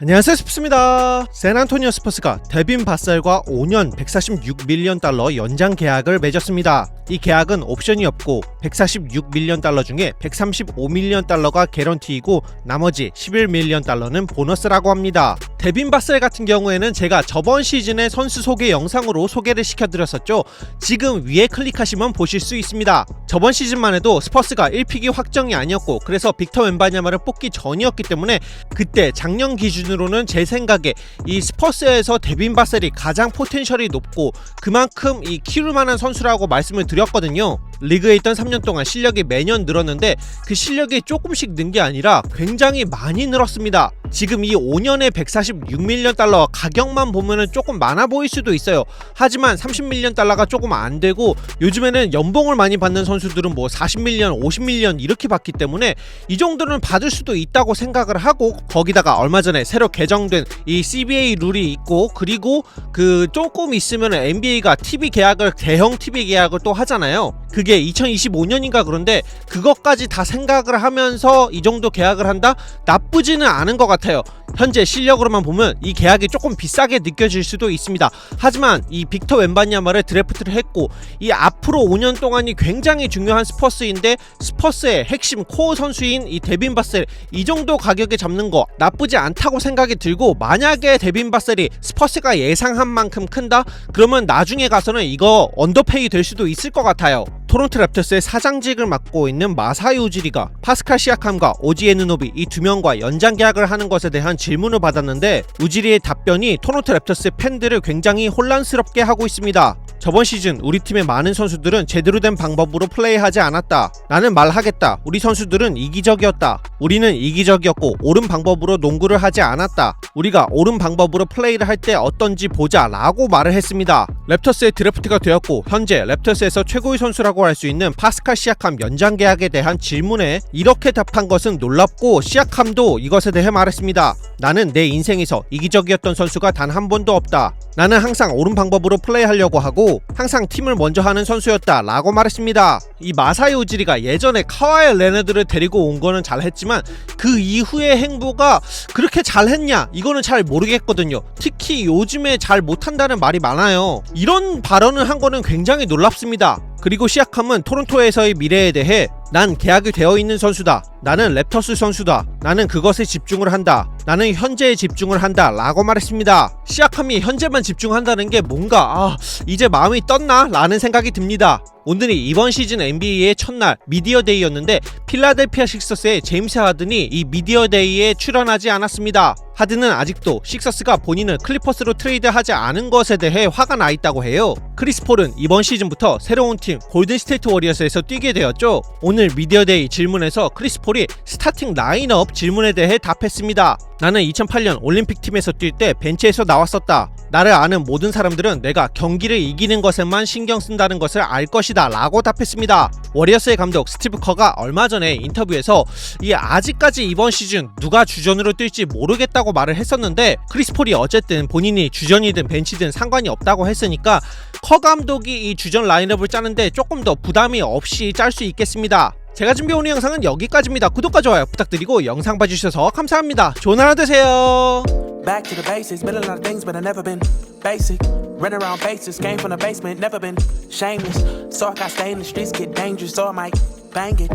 안녕하세요 스프스입니다. 샌안토니오 스퍼스가 데빈 바셀과 5년 146밀리언 달러 연장 계약을 맺었습니다. 이 계약은 옵션이 없고 146밀리언 달러 중에 135밀리언 달러가 개런티이고 나머지 11밀리언 달러는 보너스라고 합니다. 데빈 바셀 같은 경우에는 제가 저번 시즌의 선수 소개 영상으로 소개를 시켜드렸었죠. 지금 위에 클릭하시면 보실 수 있습니다. 저번 시즌만 해도 스퍼스가 1픽이 확정이 아니었고 그래서 빅터 웬바냐마를 뽑기 전이었기 때문에 그때 작년 기준으로는 제 생각에 이 스퍼스에서 데빈 바셀이 가장 포텐셜이 높고 그만큼 이 키울 만한 선수라고 말씀을 드렸거든요. 리그에 있던 3년 동안 실력이 매년 늘었는데 그 실력이 조금씩 는 게 아니라 굉장히 많이 늘었습니다. 지금 이 5년에 146밀리언 달러 가격만 보면은 조금 많아 보일 수도 있어요. 하지만 30밀리언 달러가 조금 안 되고 요즘에는 연봉을 많이 받는 선수들은 뭐 40밀리언, 50밀리언 이렇게 받기 때문에 이 정도는 받을 수도 있다고 생각을 하고 거기다가 얼마 전에 새로 개정된 이 CBA 룰이 있고 그리고 그 조금 있으면 NBA가 TV 계약을 대형 TV 계약을 또 하잖아요. 그게 2025년인가 그런데 그것까지 다 생각을 하면서 이 정도 계약을 한다? 나쁘지는 않은 것 같아요. 현재 실력으로만 보면 이 계약이 조금 비싸게 느껴질 수도 있습니다. 하지만 이 빅터 웬바냐마를 드래프트를 했고 이 앞으로 5년 동안이 굉장히 중요한 스퍼스인데 스퍼스의 핵심 코어 선수인 이 데빈 바셀 이 정도 가격에 잡는 거 나쁘지 않다고 생각이 들고 만약에 데빈 바셀이 스퍼스가 예상한 만큼 큰다? 그러면 나중에 가서는 이거 언더페이 될 수도 있을 것 같아요. 토론토 랩터스의 사장직을 맡고 있는 마사이 우지리가 파스칼 시아캄과 오지 에 누노비 이 두 명과 연장 계약을 하는 것에 대한 질문을 받았는데 우지리의 답변이 토론토 랩터스의 팬들을 굉장히 혼란스럽게 하고 있습니다. 저번 시즌 우리 팀의 많은 선수들은 제대로 된 방법으로 플레이하지 않았다. 나는 말하겠다. 우리 선수들은 이기적이었다. 우리는 이기적이었고 옳은 방법으로 농구를 하지 않았다. 우리가 옳은 방법으로 플레이를 할 때 어떤지 보자라고 말을 했습니다. 랩터스의 드래프트가 되었고 현재 랩터스에서 최고의 선수라고 할 수 있는 파스칼 시아캄 연장 계약에 대한 질문에 이렇게 답한 것은 놀랍고 시아캄도 이것에 대해 말했습니다. 나는 내 인생에서 이기적이었던 선수가 단 한 번도 없다. 나는 항상 옳은 방법으로 플레이하려고 하고 항상 팀을 먼저 하는 선수였다 라고 말했습니다. 이 마사이 오지리가 예전에 카와이 레너드를 데리고 온 거는 잘했지만 그 이후의 행보가 그렇게 잘했냐 이거는 잘 모르겠거든요. 특히 요즘에 잘 못한다는 말이 많아요. 이런 발언을 한 거는 굉장히 놀랍습니다. 그리고 시약함은 토론토에서의 미래에 대해 난 계약이 되어 있는 선수다. 나는 랩터스 선수다. 나는 그것에 집중을 한다. 나는 현재에 집중을 한다. 라고 말했습니다. 시약함이 현재만 집중한다는 게 뭔가, 아, 이제 마음이 떴나? 라는 생각이 듭니다. 오늘이 이번 시즌 NBA의 첫날 미디어 데이였는데 필라델피아 식서스의 제임스 하든이 이 미디어 데이에 출연하지 않았습니다. 하든은 아직도 식서스가 본인을 클리퍼스로 트레이드하지 않은 것에 대해 화가 나 있다고 해요. 크리스 폴은 이번 시즌부터 새로운 팀 골든 스테이트 워리어스에서 뛰게 되었죠. 오늘 미디어데이 질문에서 크리스 폴이 스타팅 라인업 질문에 대해 답했습니다. 나는 2008년 올림픽 팀에서 뛸 때 벤치에서 나왔었다. 나를 아는 모든 사람들은 내가 경기를 이기는 것에만 신경 쓴다는 것을 알 것이다 라고 답했습니다. 워리어스의 감독 스티브 커가 얼마 전에 인터뷰에서 이 아직까지 이번 시즌 누가 주전으로 뛸지 모르겠다고 말을 했었는데 크리스 폴이 어쨌든 본인이 주전이든 벤치든 상관이 없다고 했으니까 커 감독이 이 주전 라인업을 짜는데 조금 더 부담이 없이 짤 수 있겠습니다. 제가 준비해온 영상은 여기까지입니다. 구독과 좋아요 부탁드리고 영상 봐주셔서 감사합니다. 좋은 하루 되세요. Back to the basics, been a lot of things, but I never been basic. Run around bases, came from the basement, never been shameless. So I got the streets, get dangerous, so I might bang it.